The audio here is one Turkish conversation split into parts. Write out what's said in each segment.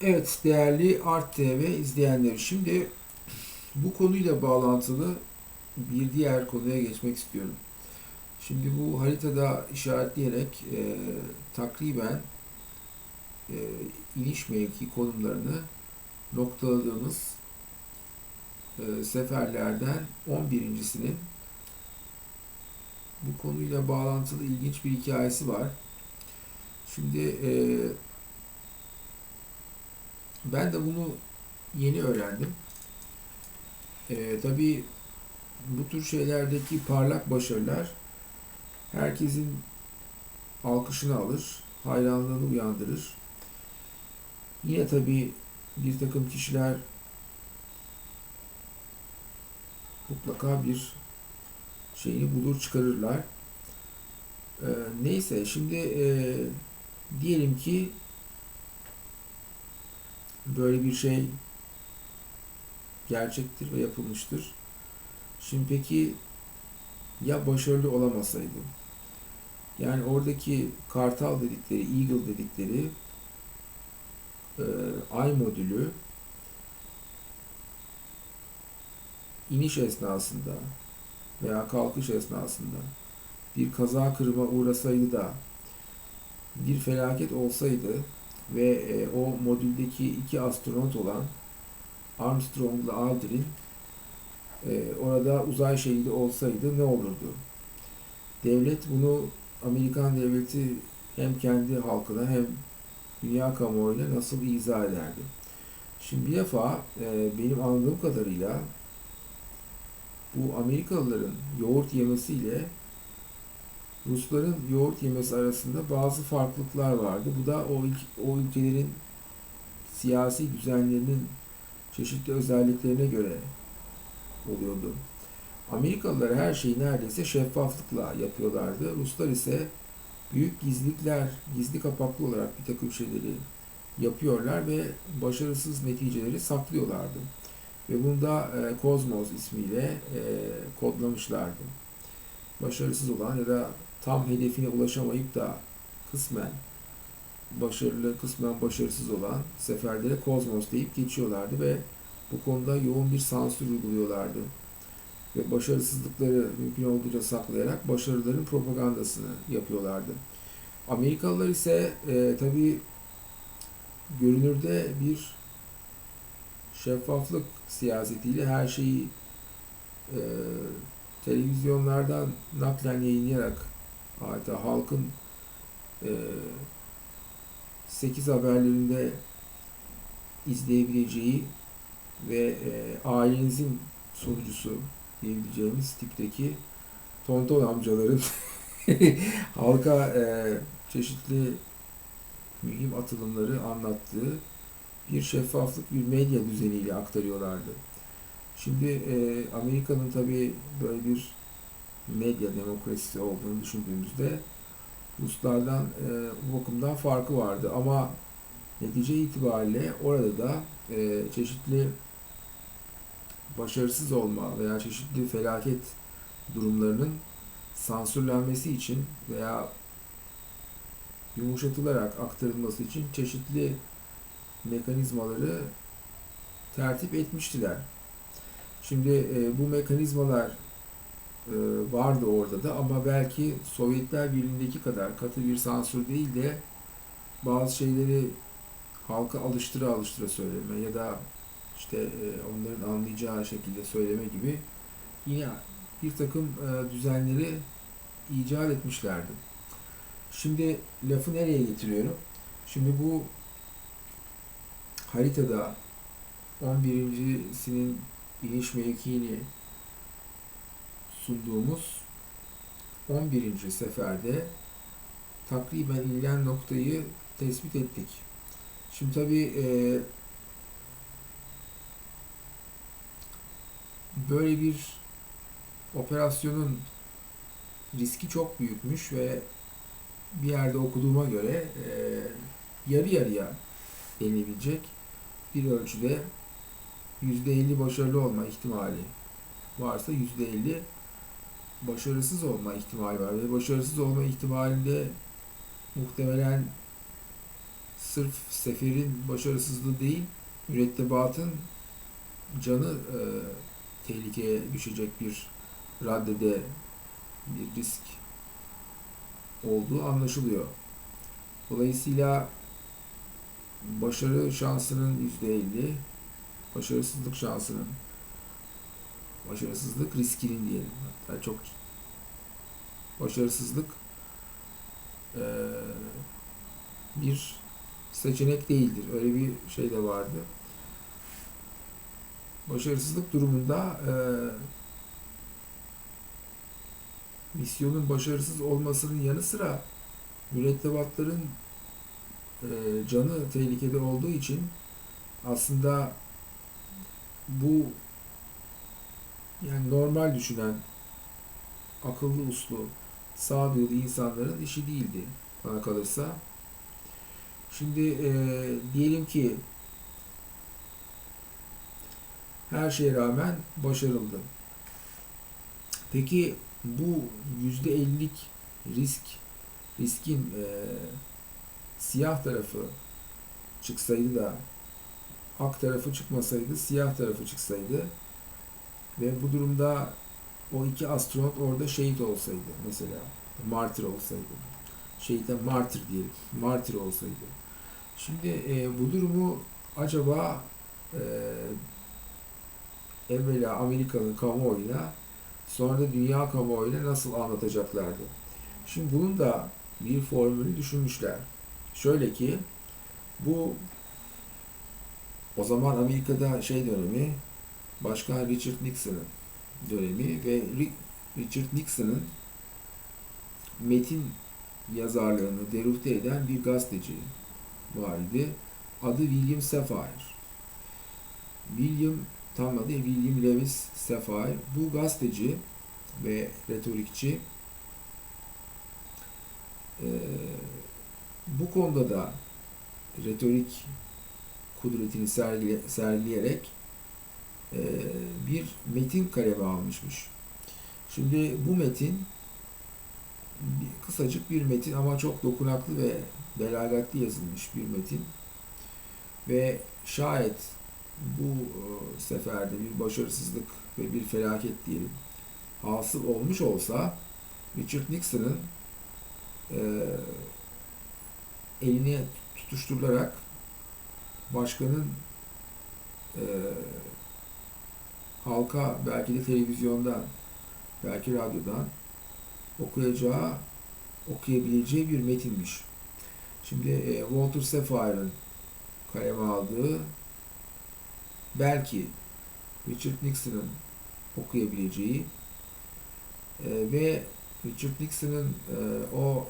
Evet değerli Art TV izleyenleri şimdi bu konuyla bağlantılı bir diğer konuya geçmek istiyorum. Şimdi bu haritada işaretleyerek e, takriben e, iniş mevki konumlarını noktaladığımız e, seferlerden 11.sinin bu konuyla bağlantılı ilginç bir hikayesi var. Şimdi e, ben de bunu yeni öğrendim. Ee, tabii bu tür şeylerdeki parlak başarılar herkesin alkışını alır, hayranlığını uyandırır. Yine tabii bir takım kişiler mutlaka bir şeyini bulur çıkarırlar. Ee, neyse şimdi e, diyelim ki böyle bir şey gerçektir ve yapılmıştır. Şimdi peki ya başarılı olamasaydı? Yani oradaki kartal dedikleri, eagle dedikleri e, ay modülü iniş esnasında veya kalkış esnasında bir kaza kırıma uğrasaydı da bir felaket olsaydı ve e, o modüldeki iki astronot olan Armstrong ile Aldrin e, orada uzay şehidi olsaydı ne olurdu? Devlet bunu Amerikan devleti hem kendi halkına hem dünya kamuoyuna nasıl izah ederdi? Şimdi bir defa e, benim anladığım kadarıyla bu Amerikalıların yoğurt yemesiyle Rusların yoğurt yemesi arasında bazı farklılıklar vardı. Bu da o, o ülkelerin siyasi düzenlerinin çeşitli özelliklerine göre oluyordu. Amerikalılar her şeyi neredeyse şeffaflıkla yapıyorlardı. Ruslar ise büyük gizlilikler, gizli kapaklı olarak bir takım şeyleri yapıyorlar ve başarısız neticeleri saklıyorlardı. Ve bunu da e, ismiyle e, kodlamışlardı. Başarısız olan ya da tam hedefine ulaşamayıp da kısmen başarılı, kısmen başarısız olan seferlere Kozmos deyip geçiyorlardı ve bu konuda yoğun bir sansür uyguluyorlardı. Ve başarısızlıkları mümkün olduğunca saklayarak başarıların propagandasını yapıyorlardı. Amerikalılar ise e, tabi görünürde bir şeffaflık siyasetiyle her şeyi e, televizyonlardan naklen yayınlayarak hatta halkın e, 8 haberlerinde izleyebileceği ve e, ailenizin sonucusu diyebileceğimiz tipteki tonton amcaların halka e, çeşitli mühim atılımları anlattığı bir şeffaflık bir medya düzeniyle aktarıyorlardı. Şimdi e, Amerika'nın tabii böyle bir medya demokrasisi olduğunu düşündüğümüzde Ruslardan e, bu bakımdan farkı vardı ama netice itibariyle orada da e, çeşitli başarısız olma veya çeşitli felaket durumlarının sansürlenmesi için veya yumuşatılarak aktarılması için çeşitli mekanizmaları tertip etmiştiler. Şimdi e, bu mekanizmalar vardı orada da ama belki Sovyetler Birliği'ndeki kadar katı bir sansür değil de bazı şeyleri halka alıştıra alıştıra söyleme ya da işte e, onların anlayacağı şekilde söyleme gibi yine bir takım e, düzenleri icat etmişlerdi. Şimdi lafı nereye getiriyorum? Şimdi bu haritada 11.sinin iniş mevkiini sunduğumuz 11. seferde takriben inilen noktayı tespit ettik. Şimdi tabii e, böyle bir operasyonun riski çok büyükmüş ve bir yerde okuduğuma göre e, yarı yarıya denilebilecek bir ölçüde %50 başarılı olma ihtimali varsa %50 başarısız olma ihtimali var ve başarısız olma ihtimalinde muhtemelen sırf seferin başarısızlığı değil, mürettebatın canı e, tehlikeye düşecek bir raddede bir risk olduğu anlaşılıyor. Dolayısıyla başarı şansının yüzde elli, başarısızlık şansının, başarısızlık riskinin diyelim. Hatta çok başarısızlık eee, bir seçenek değildir. Öyle bir şey de vardı. Başarısızlık durumunda eee, misyonun başarısız olmasının yanı sıra mürettebatların eee, canı tehlikede olduğu için aslında bu yani normal düşünen akıllı uslu sağduyulu insanların işi değildi bana kalırsa. Şimdi eee, diyelim ki her şeye rağmen başarıldı. Peki bu yüzde ellilik risk riskin eee, siyah tarafı çıksaydı da ak tarafı çıkmasaydı siyah tarafı çıksaydı ve bu durumda o iki astronot orada şehit olsaydı mesela martir olsaydı şehite martir diyelim martir olsaydı şimdi e, bu durumu acaba e, evvela Amerika'nın kamuoyuna sonra da dünya kamuoyuna nasıl anlatacaklardı? Şimdi bunun da bir formülü düşünmüşler. Şöyle ki bu o zaman Amerika'da şey dönemi Başkan Richard Nixon'ın dönemi ve Ri- Richard Nixon'ın metin yazarlığını derute eden bir gazeteci var idi. Adı William Safire. William tam adı William Lewis Safire. Bu gazeteci ve retorikçi eee, bu konuda da retorik kudretini sergile, sergileyerek eee, bir metin kaleme almışmış. Şimdi bu metin kısacık bir metin ama çok dokunaklı ve belagatli yazılmış bir metin. Ve şayet bu e, seferde bir başarısızlık ve bir felaket diyelim hasıl olmuş olsa Richard Nixon'ın e, eline tutuşturularak başkanın e, halka belki de televizyondan belki radyodan okuyacağı okuyabileceği bir metinmiş. Şimdi e, Walter Safire'ın kaleme aldığı belki Richard Nixon'ın okuyabileceği e, ve Richard Nixon'ın e, o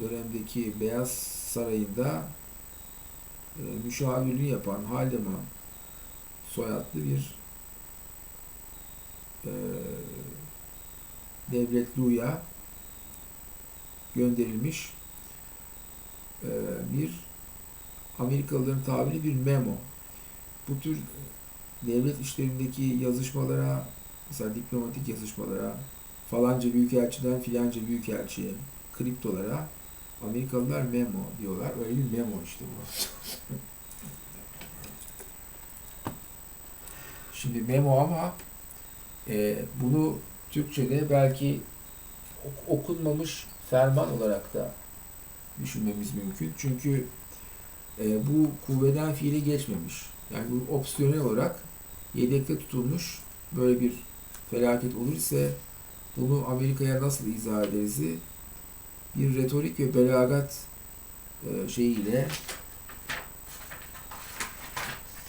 dönemdeki Beyaz Sarayı'nda e, müşavirliğini yapan Haldeman soyadlı bir e, Devlet Lu'ya gönderilmiş e, bir Amerikalıların tabiri bir memo. Bu tür devlet işlerindeki yazışmalara, mesela diplomatik yazışmalara, falanca büyükelçiden filanca büyükelçiye, kriptolara Amerikalılar memo diyorlar. Öyle bir memo işte bu. Şimdi memo ama e, bunu Türkçe'de belki ok- okunmamış ferman olarak da düşünmemiz mümkün. Çünkü e, bu kuvveden fiile geçmemiş. Yani bu opsiyonel olarak yedekte tutulmuş böyle bir felaket olur ise bunu Amerika'ya nasıl izah ederiz? Bir retorik ve belagat e, şeyiyle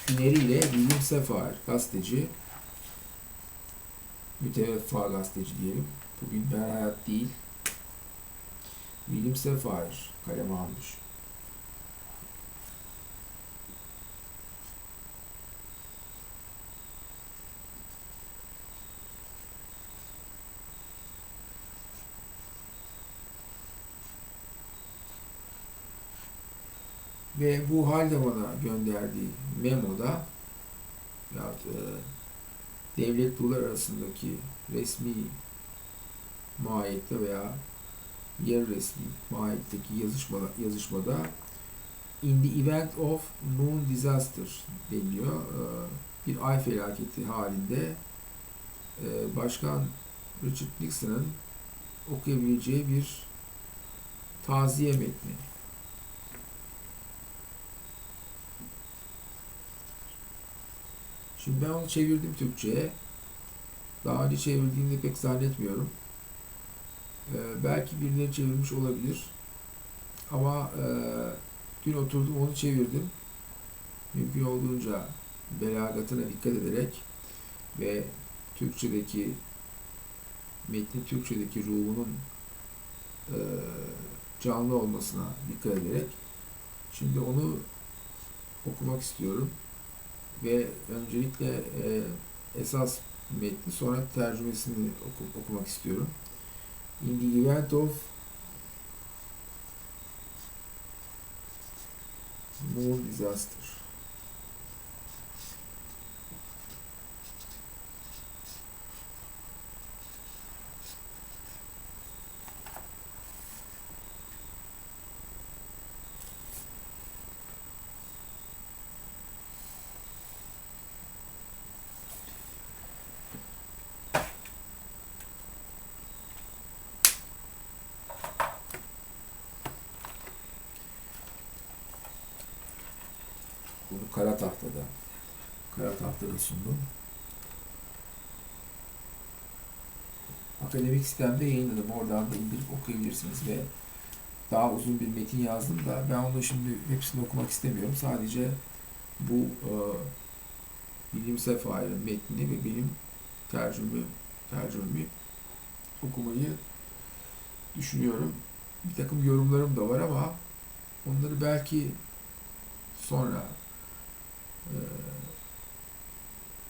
hüneriyle William Safire gazeteci müteveffa gazeteci diyelim. Bugün ben hayat değil. William Safire kaleme almış. Ve bu Haldeman'a gönderdiği memoda ya devlet dolar arasındaki resmi mahiyette veya yarı resmi mahiyetteki yazışma, yazışmada in the event of moon disaster deniliyor. E, bir ay felaketi halinde e, Başkan Richard Nixon'ın okuyabileceği bir taziye metni. Şimdi ben onu çevirdim Türkçe'ye. Daha önce çevirdiğimde pek zannetmiyorum. Ee, belki birileri çevirmiş olabilir. Ama e, dün oturdum onu çevirdim. Mümkün olduğunca belagatına dikkat ederek ve Türkçedeki metnin Türkçedeki ruhunun e, canlı olmasına dikkat ederek şimdi onu okumak istiyorum ve öncelikle e, esas metni sonra tercümesini oku, okumak istiyorum. In the event of moon disaster Bunu kara tahtada kara tahtada sundum. Akademik sistemde yayınladım. Oradan da indirip okuyabilirsiniz ve daha uzun bir metin yazdım da ben onu şimdi hepsini okumak istemiyorum. Sadece bu e, bilimsel failin metnini ve benim tercüme tercümemi okumayı düşünüyorum. Bir takım yorumlarım da var ama onları belki sonra e,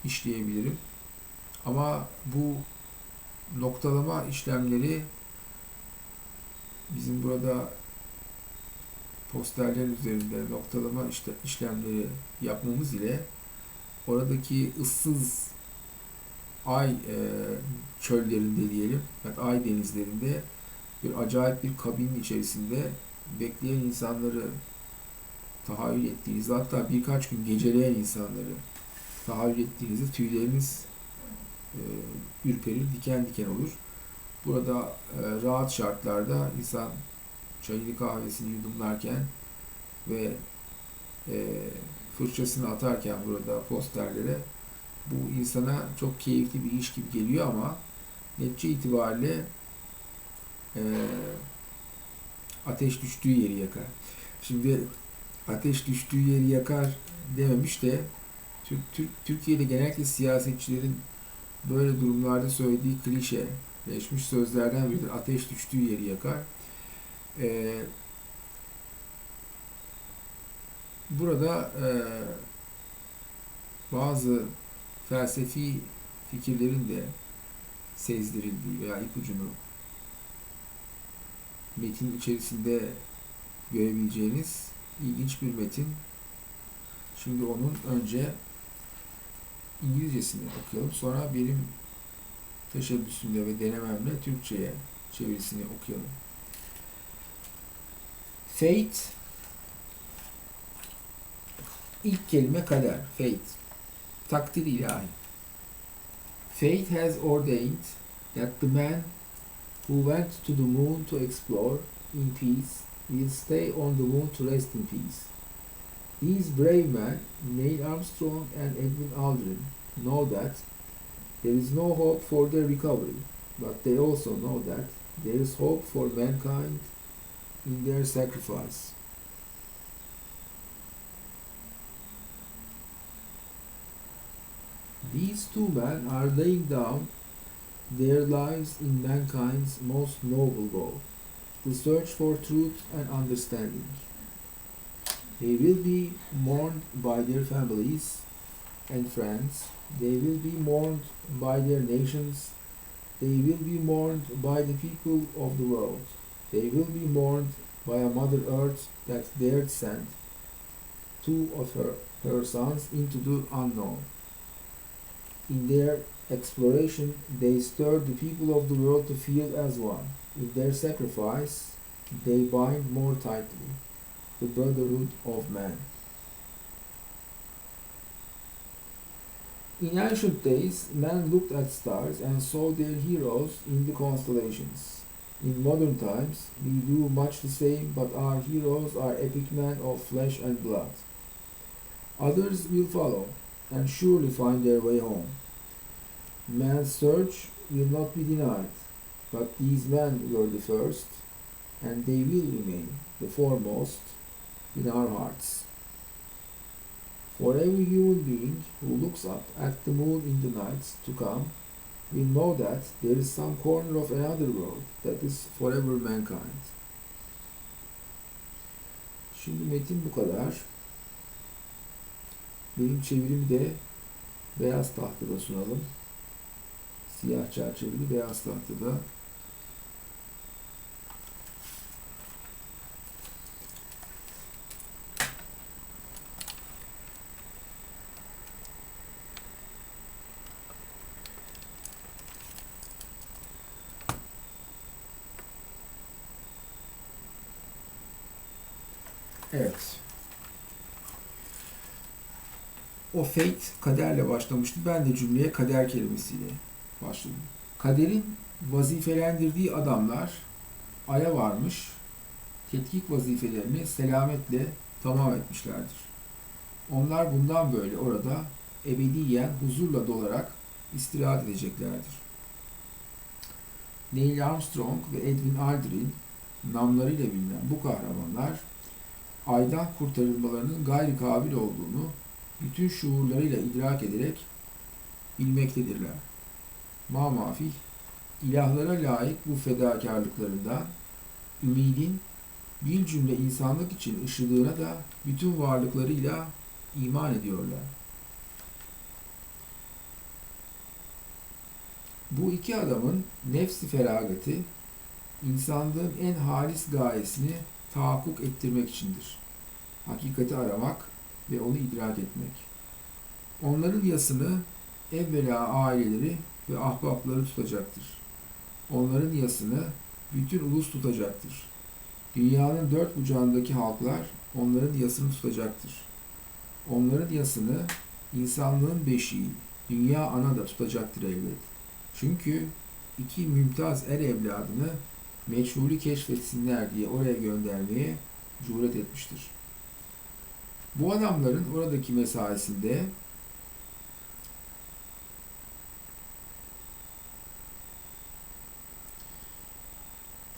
işleyebilirim. Ama bu noktalama işlemleri bizim burada posterler üzerinde noktalama işlemleri yapmamız ile oradaki ıssız ay e, çöllerinde diyelim, yani ay denizlerinde bir acayip bir kabinin içerisinde bekleyen insanları tahayyül ettiğinizde hatta birkaç gün geceleyen insanları tahayyül ettiğinizde tüyleriniz e, ürperir, diken diken olur. Burada e, rahat şartlarda insan çayını kahvesini yudumlarken ve e, fırçasını atarken burada posterlere bu insana çok keyifli bir iş gibi geliyor ama netice itibariyle e, ateş düştüğü yeri yakar. Şimdi ateş düştüğü yeri yakar dememiş de Türk, Türk, Türkiye'de genellikle siyasetçilerin böyle durumlarda söylediği klişe leşmiş sözlerden biridir. Ateş düştüğü yeri yakar. Ee, burada e, bazı felsefi fikirlerin de sezdirildiği veya ipucunu metin içerisinde görebileceğiniz ilginç bir metin. Şimdi onun önce İngilizcesini okuyalım. Sonra benim teşebbüsümle ve denememle Türkçe'ye çevirisini okuyalım. Fate ilk kelime kader. Fate. Takdir ilahi. Fate has ordained that the man who went to the moon to explore in peace will stay on the moon to rest in peace. These brave men, Neil Armstrong and Edwin Aldrin, know that there is no hope for their recovery, but they also know that there is hope for mankind in their sacrifice. These two men are laying down their lives in mankind's most noble goal, the search for truth and understanding. They will be mourned by their families and friends. They will be mourned by their nations. They will be mourned by the people of the world. They will be mourned by a Mother Earth that dared send two of her, her sons into the unknown. In their exploration, they stirred the people of the world to feel as one. With their sacrifice, they bind more tightly. the brotherhood of man. In ancient days, men looked at stars and saw their heroes in the constellations. In modern times, we do much the same, but our heroes are epic men of flesh and blood. Others will follow and surely find their way home. Man's search will not be denied, but these men were the first, and they will remain the foremost in our hearts. For every human being who looks up at the moon in the nights to come will know that there is some corner of another world that is forever mankind. Şimdi metin bu kadar. Benim çevirimi de beyaz tahtada sunalım. Siyah çerçeveli beyaz tahtada. Evet. O fate kaderle başlamıştı. Ben de cümleye kader kelimesiyle başladım. Kaderin vazifelendirdiği adamlar Ay'a varmış, tetkik vazifelerini selametle tamam etmişlerdir. Onlar bundan böyle orada ebediyen huzurla dolarak istirahat edeceklerdir. Neil Armstrong ve Edwin Aldrin namlarıyla bilinen bu kahramanlar aydan kurtarılmalarının gayri kabil olduğunu bütün şuurlarıyla idrak ederek bilmektedirler. Ma mafih, ilahlara layık bu fedakarlıklarından ümidin bir cümle insanlık için ışıdığına da bütün varlıklarıyla iman ediyorlar. Bu iki adamın nefsi feragati insanlığın en halis gayesini tahakkuk ettirmek içindir. Hakikati aramak ve onu idrak etmek. Onların yasını evvela aileleri ve ahbapları tutacaktır. Onların yasını bütün ulus tutacaktır. Dünyanın dört bucağındaki halklar onların yasını tutacaktır. Onların yasını insanlığın beşiği, dünya ana da tutacaktır elbet. Çünkü iki mümtaz er evladını meçhulü keşfetsinler diye oraya göndermeye cüret etmiştir. Bu adamların oradaki mesaisinde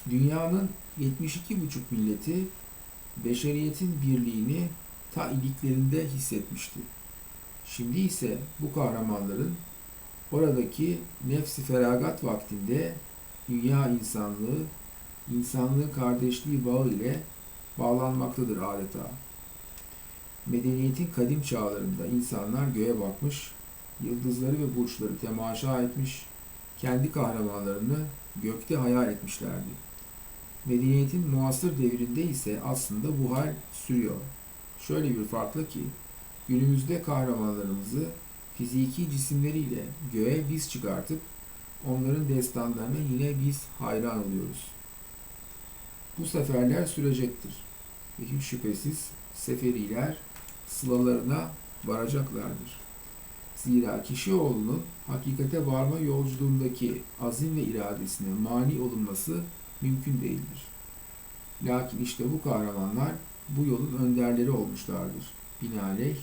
dünyanın 72,5 milleti beşeriyetin birliğini ta iliklerinde hissetmişti. Şimdi ise bu kahramanların oradaki nefsi feragat vaktinde dünya insanlığı, insanlığın kardeşliği bağı ile bağlanmaktadır adeta. Medeniyetin kadim çağlarında insanlar göğe bakmış, yıldızları ve burçları temaşa etmiş, kendi kahramanlarını gökte hayal etmişlerdi. Medeniyetin muasır devrinde ise aslında bu hal sürüyor. Şöyle bir farkla ki, günümüzde kahramanlarımızı fiziki cisimleriyle göğe biz çıkartıp onların destanlarına yine biz hayran oluyoruz. Bu seferler sürecektir ve hiç şüphesiz seferiler sılalarına varacaklardır. Zira kişi oğlunun hakikate varma yolculuğundaki azim ve iradesine mani olunması mümkün değildir. Lakin işte bu kahramanlar bu yolun önderleri olmuşlardır. Binaenaleyh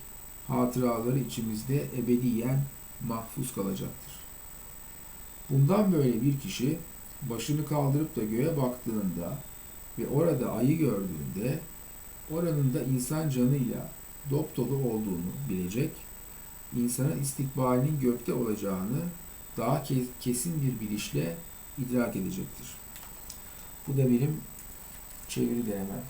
hatıraları içimizde ebediyen mahfuz kalacaktır. Bundan böyle bir kişi başını kaldırıp da göğe baktığında ve orada ayı gördüğünde oranın da insan canıyla dop dolu olduğunu bilecek, insanın istikbalinin gökte olacağını daha kesin bir bilişle idrak edecektir. Bu da benim çeviri denemem.